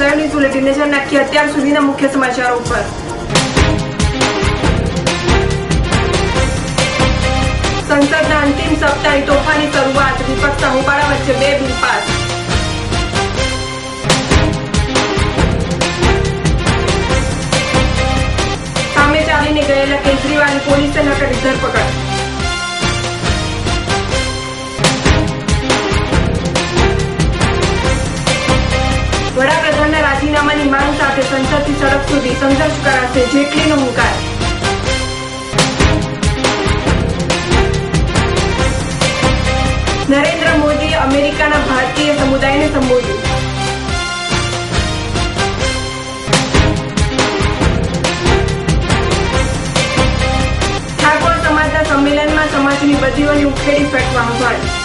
રહ્યા ન્યૂઝ નજર નાખીએ અત્યાર સુધીના મુખ્ય સમાચારો ઉપર. સંસદના અંતિમ સપ્તાહે તોફાની શરૂઆત વિપક્ષના હોબાળા વચ્ચે બે બિલ પાસ. સામે ચાલીને ગયેલા કેજરીવાલ પોલીસે ન ધરપકડ. સુધી સંઘર્ષ કરાશે જેટલીનો હુંકાર. નરેન્દ્ર મોદીએ અમેરિકાના ભારતીય સમુદાયને સંબોધ્યું. ઠાકોર સમાજના સંમેલનમાં સમાજની બદીઓને ઉખેડી ફેંકવા આહ્વાન.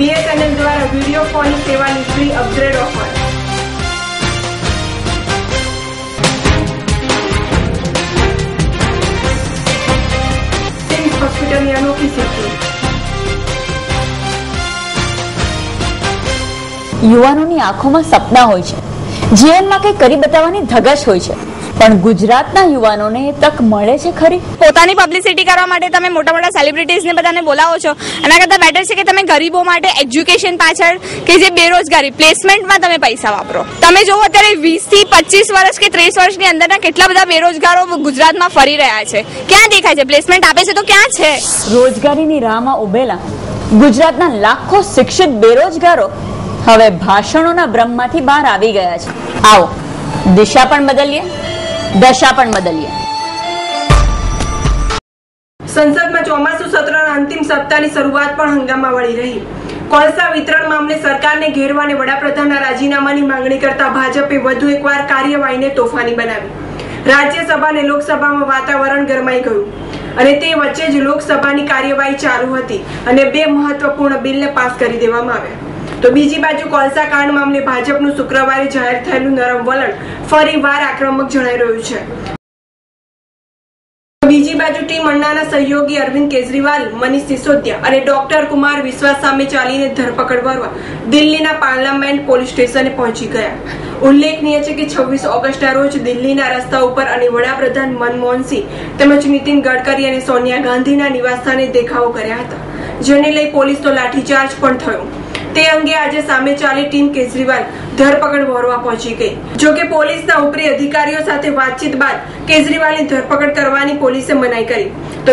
બીએસએનએલ દ્વારા વીડિયો કોલિંગ સેવાની ફ્રી અપગ્રેડ ઓફર હોસ્પિટલની અનોખી સિદ્ધિ યુવાનોની આંખોમાં સપના હોય છે. જીવનમાં કંઈ કરી બતાવવાની ધગશ હોય છે. પણ ગુજરાતના યુવાનોને તક મળે છે ખરી? પોતાની પબ્લિસિટી કરવા માટે તમે મોટા મોટા સેલિબ્રિટીઝને બધાને બોલાવો છો. એના કરતાં બેટર છે કે તમે ગરીબો માટે એજ્યુકેશન પાછળ કે જે બેરોજગારી પ્લેસમેન્ટમાં તમે પૈસા વાપરો. તમે જોવો અત્યારે વીસથી પચીસ વર્ષ કે ત્રીસ વર્ષની અંદરના કેટલા બધા બેરોજગારો ગુજરાતમાં ફરી રહ્યા છે. ક્યાં દેખાય છે? પ્લેસમેન્ટ આપે છે તો ક્યાં છે? રોજગારીની રાહમાં ઉભેલા ગુજરાતના લાખો શિક્ષિત બેરોજગારો હવે ભાષણોના બ્રહ્મમાંથી બહાર આવી ગયા છે. આવો દિશા પણ બદલીએ. દશા પણ બદલીએ. સંસદમાં ચોમાસુ સત્રના અંતિમ સપ્તાહની શરૂઆત પણ હંગામા વળી રહી. કોલસા વિતરણ મામલે સરકારને ઘેરવાને વડાપ્રધાનના રાજીનામાની માંગણી કરતા ભાજપે વધુ એકવાર કાર્યવાહીને તોફાની બનાવી. રાજ્યસભા અને લોકસભામાં વાતાવરણ ગરમાઈ ગયું અને તે વચ્ચે જ લોકસભાની કાર્યવાહી ચાલુ હતી અને બે મહત્વપૂર્ણ બિલને પાસ કરી દેવામાં આવ્યા. તો બીજી બાજુ કોલસા કાંડ મામલે ભાજપનું શુક્રવારે જાહેર થયેલું નરમ વલણ ફરી વાર આક્રમક જણાઈ રહ્યું છે. બીજી બાજુ ટીમ અન્નાના સહયોગી અરવિંદ કેજરીવાલ, મનીષ સિસોદિયા અને ડોક્ટર કુમાર વિશ્વાસ સામે ચાલીને ધરપકડ કરવા દિલ્હીના પાર્લામેન્ટ પોલીસ સ્ટેશને પહોંચી ગયા. ઉલ્લેખનીય છે કે છવ્વીસ ઓગસ્ટના રોજ દિલ્હીના રસ્તા ઉપર અને વડાપ્રધાન મનમોહનસિંહ તેમજ નીતિન ગડકરી અને સોનિયા ગાંધીના નિવાસસ્થાને દેખાવો કર્યા હતા. જેને લઈ પોલીસનો લાઠીચાર્જ પણ થયો. તે અંગે આજે સામે ચાલી ટીમ કેજરીવાલ ધરપકડ વહોરવા પહોંચી ગઈ. જોકે પોલીસના ઉપરી અધિકારીઓ સાથે વાતચીત બાદ કેજરીવાલની ધરપકડ કરવાની પોલીસે મનાઈ કરી.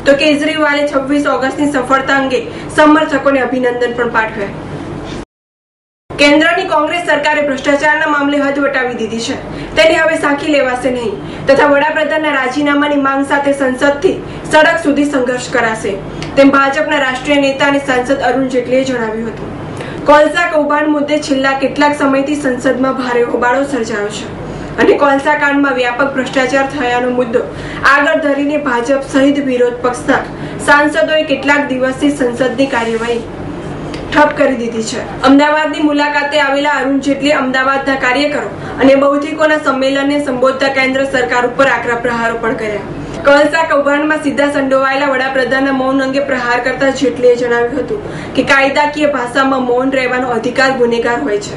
તો કેજરીવાલે છવ્વીસ ઓગસ્ટની સફળતા અંગે સમર્થકોને અભિનંદન પણ પાઠવ્યા. કેન્દ્રની કોંગ્રેસ સરકારે ભ્રષ્ટાચારના મામલે હદ વટાવી દીધી છે. તેને હવે સાંખી લેવાશે નહીં. તથા વડાપ્રધાનના રાજીનામાની માંગ સાથે સંસદથી સડક સુધી સંઘર્ષ કરાશે. તેમ ભાજપના રાષ્ટ્રીય નેતા અને સાંસદ અરુણ જેટલીએ જણાવ્યું હતું. કોલસા કૌભાંડ મુદ્દે છેલ્લા કેટલાક સમયથી સંસદમાં ભારે હોબાળો સર્જાયો છે. અને કોલસા કાંડમાં વ્યાપક ભ્રષ્ટાચાર થયાનો મુદ્દો આગળ ધરીને ભાજપ સહિત વિરોધ પક્ષના સાંસદોએ કેટલાક દિવસથી સંસદની કાર્યવાહી ઠપ કરી દીધી છે. અમદાવાદની મુલાકાતે આવેલા અરુણ જેટલી અમદાવાદના કાર્યકરો અને બૌદ્ધિકોના સંમેલનને સંબોધતા કેન્દ્ર સરકાર ઉપર આકરા પ્રહારો પણ કર્યા. કળસા કૌભાંડમાં સીધા સંડોવાયેલા વડાપ્રધાનના મૌન અંગે પ્રહાર કરતા જેટલીએ જણાવ્યું હતું કે કાયદાકીય ભાષામાં મૌન રહેવાનો અધિકાર ગુનેગાર હોય છે.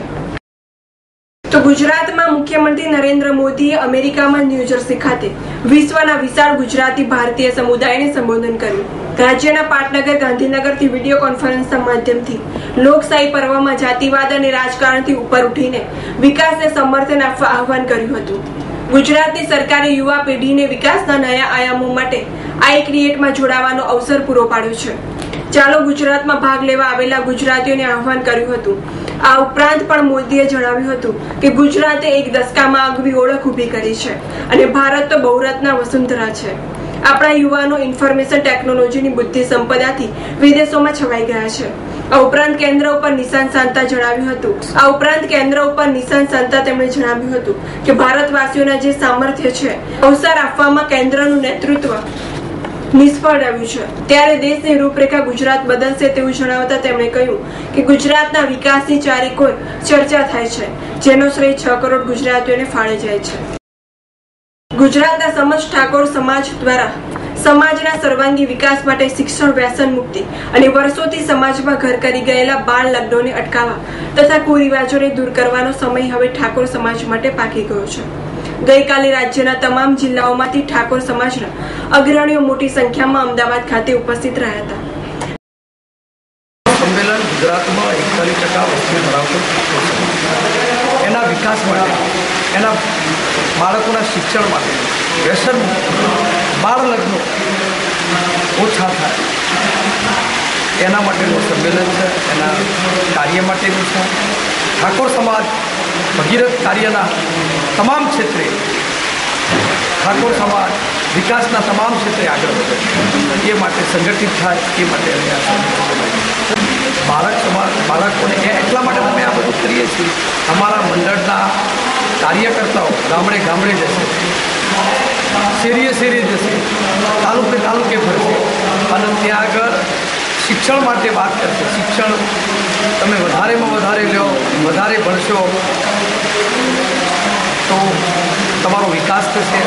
તો ગુજરાતમાં મુખ્યમંત્રી નરેન્દ્ર મોદીએ અમેરિકામાં ન્યૂજર્સી ખાતે વિશ્વના વિશાળ ગુજરાતી ભારતીય સમુદાયને સંબોધન કર્યું. રાજ્યના પાટનગર, ગાંધીનગરથી વીડિયો કોન્ફરન્સના માધ્યમથી લોકશાહી પર્વમાં જાતિવાદ અને રાજકારણથી ઉપર ઉઠીને વિકાસને સમર્થન આપવા આહવાન કર્યું હતું. ગુજરાતની સરકારે યુવા પેઢીને વિકાસના નયા આયામો માટે આઈ ક્રિએટમાં જોડાવાનો અવસર પૂરો પાડ્યો છે. ચાલો ગુજરાતમાં ભાગ લેવા આવેલા ગુજરાતીઓને આહવાન કર્યું હતું. આ ઉપરાંત પણ મોદીએ જણાવ્યું હતું કે ગુજરાતે એક દસકામાં આગવી ઓળખ ઊભી કરી છે અને ભારત તો બહુરત્ના વસુંધરા છે. આપણા યુવાનો ઇન્ફોર્મેશન ટેકનોલોજીની બુદ્ધિ સંપદાથી વિદેશોમાં છવાઈ ગયા છે. આ ઉપરાંત કેન્દ્ર ઉપર નિશાન સાધતા જણાવ્યું હતું. આ ઉપરાંત કેન્દ્ર ઉપર નિશાન સાધતા તેમણે જણાવ્યું હતું કે ભારતવાસીઓના જે સામર્થ્ય છે, અવસર આપવામાં કેન્દ્રનું નેતૃત્વ નિષ્ફળ રહ્યું છે. ત્યારે દેશની રૂપરેખા ગુજરાત બદલશે તેવું જણાવતા તેમણે કહ્યું કે ગુજરાતના વિકાસની ચારેકોર ચર્ચા થાય છે, જેનો શ્રેય છ કરોડ ગુજરાતીઓને ફાળે જાય છે. ગુજરાતના સમજ ઠાકોર સમાજ દ્વારા સમાજના સર્વાંગી વિકાસ માટે શિક્ષણ, વ્યસન મુક્તિ અને વર્ષોથી સમાજમાં ઘર કરી ગયેલા બાળ લગ્નોને અટકાવવા તથા કુરિવાજોને દૂર કરવાનો સમય હવે ઠાકોર સમાજ માટે પાકી ગયો છે. ગઈકાલે રાજ્યના તમામ જિલ્લાઓમાંથી ઠાકોર સમાજના અગ્રણીઓ મોટી સંખ્યામાં અમદાવાદ ખાતે ઉપસ્થિત રહ્યા હતા. સંમેલન ગુજરાતમાં એકતાલીસ ટકા વસ્તી ધરાવતું એના વિકાસ માટે, એના બાળકોના શિક્ષણ માટે, વ્યસન બાળ લગ્નો ઓછા થાય. એના માટેનું સંમેલન છે, એના કાર્ય માટેનું છે. ઠાકોર સમાજ, ભગીરથ કાર્યના તમામ ક્ષેત્રે, ઠાકોર સમાજ વિકાસના તમામ ક્ષેત્રે આગળ વધે. એ માટે સંગઠિત થાય, એ માટે અમે બાળક સમાજ, બાળકોને એટલા માટે અમે આ બધું કરીએ છીએ. અમારા મંડળના કાર્યકર્તાઓ ગામડે ગામડે જશે. શેરીએ શેરીએ જશે. તાલુકે તાલુકે ફરશે અને ત્યાં આગળ શિક્ષણ માટે વાત કરશે. શિક્ષણ તમે વધારેમાં વધારે લો વધારે ભણશો, તો તમારો વિકાસ થશે.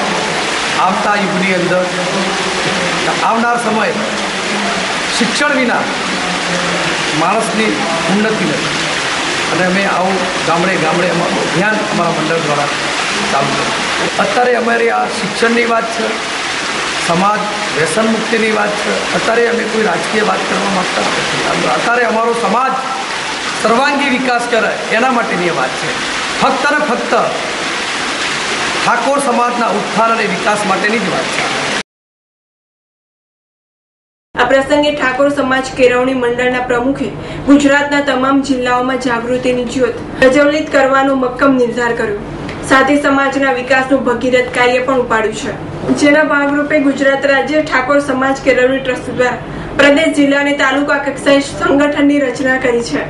આવતા યુગની અંદર, આવનાર સમય શિક્ષણ વિના માણસની ઉન્નતિ નથી. અને અમે આવું ગામડે ગામડે અમારું અભિયાન અમારા મંડળ દ્વારા ચાલુ અત્યારે અમારી આ શિક્ષણની વાત છે, સમાજ, વ્યસન મુક્તિની વાત છે, અત્યારે અમે કોઈ રાજકીય વાત કરવા માગતા નથી. અત્યારે અમારો સમાજ સર્વાંગી વિકાસ કરે, એના માટેની વાત છે. ફક્ત ને ફક્ત ઠાકોર સમાજના ઉત્થાન અને વિકાસ માટેની જ વાત છે. આ પ્રસંગે ઠાકોર સમાજ કેળવણી મંડળના પ્રમુખે ગુજરાતના તમામ જિલ્લાઓમાં જાગૃતિની જ્યોત પ્રજ્વલિત કરવાનો મક્કમ નિર્ધાર કર્યો. સાથે સમાજના વિકાસનું ભગીરથ કાર્ય પણ ઉપાડ્યું છે. જેના ભાગરૂપે ગુજરાત રાજ્ય ઠાકોર સમાજ કેળવણી ટ્રસ્ટ દ્વારા પ્રદેશ જિલ્લા અને તાલુકા કક્ષાએ સંગઠનની રચના કરી છે.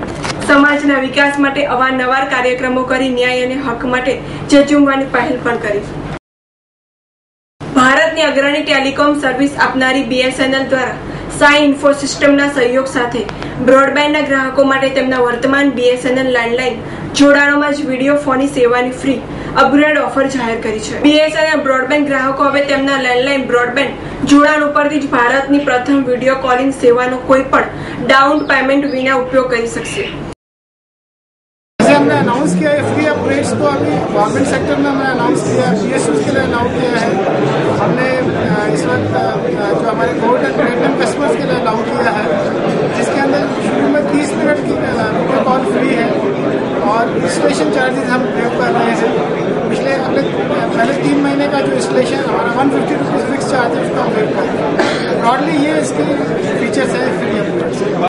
સમાજના વિકાસ માટે અવારનવાર કાર્યક્રમો કરી ન્યાય અને હક માટે ઝઝૂમવાની પહેલ પણ કરી. ભારતની અગ્રણી ટેલિકોમ સર્વિસ આપનારી બીએસએનએલ દ્વારા સાઈ ઇન્ફો સિસ્ટમના સહયોગ સાથે બ્રોડબેન્ડના ગ્રાહકો માટે તેમના વર્તમાન બીએસએનએલ લેન્ડલાઇન જોડાણોમાં જ વીડિયો ફોનની સેવાની ફ્રી અપગ્રેડ ઓફર જાહેર કરી છે બીએસએનએલ બ્રોડબેન્ડ ગ્રાહકો હવે તેમના લેન્ડલાઇન બ્રોડબેન્ડ જોડાણ ઉપરથી જ ભારતની પ્રથમ વિડીયો કોલિંગ સેવાનો કોઈ પણ ડાઉન પેમેન્ટ વિના ઉપયોગ કરી શકશે जैसे हमने अनाउंस किया है फ्री अपग्रेड्स को अभी गवर्नमेंट सेक्टर में हमने अनाउंस किया है पी के लिए अनाउंस किया है हमने अ, इस वक्त अ, जो हमारे गोल्ड एंड प्लेटिनम कस्टमर्स के लिए अनाउंस किया है जिसके अंदर शुरू में तीस मिनट की वीडियो कॉल फ्री है और इंस्टॉलेशन चार्जेस हम प्रयोग कर रहे हैं पिछले अगले पहले तीन महीने का जो इंस्टॉलेशन हमारा one fifty rupees fix charge है उसका हम वेट कर रहे हैं ब्रॉडली ये इसके फीचर्स हैं फ्री अपग्रेड्स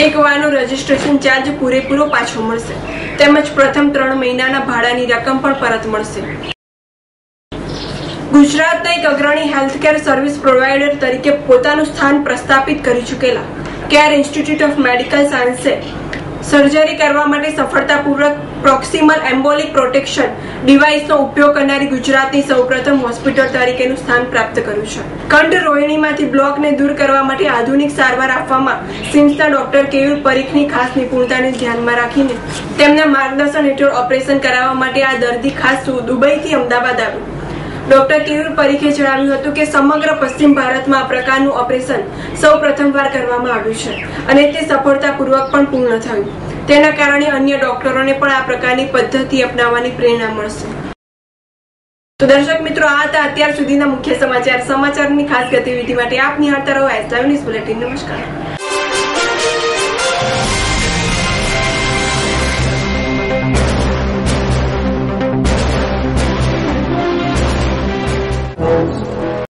એક વારનો રજીસ્ટ્રેશન ચાર્જ પૂરેપૂરો પાછો મળશે તેમજ પ્રથમ ત્રણ મહિનાના ભાડાની રકમ પણ પરત મળશે ગુજરાતના એક અગ્રણી હેલ્થકેર સર્વિસ પ્રોવાઇડર તરીકે પોતાનું સ્થાન પ્રસ્થાપિત કરી ચૂકેલા કેર ઇન્સ્ટિટ્યૂટ ઓફ મેડિકલ સાયન્સે સર્જરી કરવા માટે સફળતાપૂર્વક પ્રોક્સિમલ એમ્બોલિક પ્રોટેક્શન ડિવાઇસનો ઉપયોગ કરનારી ગુજરાતની સૌપ્રથમ હોસ્પિટલ તરીકેનું સ્થાન પ્રાપ્ત કર્યું છે. કંઠ રોહિણીમાંથી બ્લોકને દૂર કરવા માટે આધુનિક સારવાર આપવામાં સિમ્સના ડોક્ટર કેયુર પરીખની ખાસ નિપુણતાને ધ્યાનમાં રાખીને તેમના માર્ગદર્શન હેઠળ ઓપરેશન કરાવવા માટે આ દર્દી ખાસ દુબઈથી અમદાવાદ આવ્યું. ડોક્ટર કિરણ પરીખે જણાવ્યું હતું કે સમગ્ર પશ્ચિમ ભારતમાં આ પ્રકારનું ઓપરેશન સૌ પ્રથમવાર કરવામાં આવ્યું છે અને તે સફળતાપૂર્વક પણ પૂર્ણ થયું. તેના કારણે અન્ય ડોક્ટરોને પણ આ પ્રકારની પદ્ધતિ અપનાવવાની પ્રેરણા મળશે. તો દર્શક મિત્રો, આ હતા અત્યાર સુધીના મુખ્ય સમાચાર. સમાચારની ખાસ ગતિવિધિ માટે આપ નિહાળતા રહો એસ ન્યૂઝ બુલેટિન નમસ્કાર.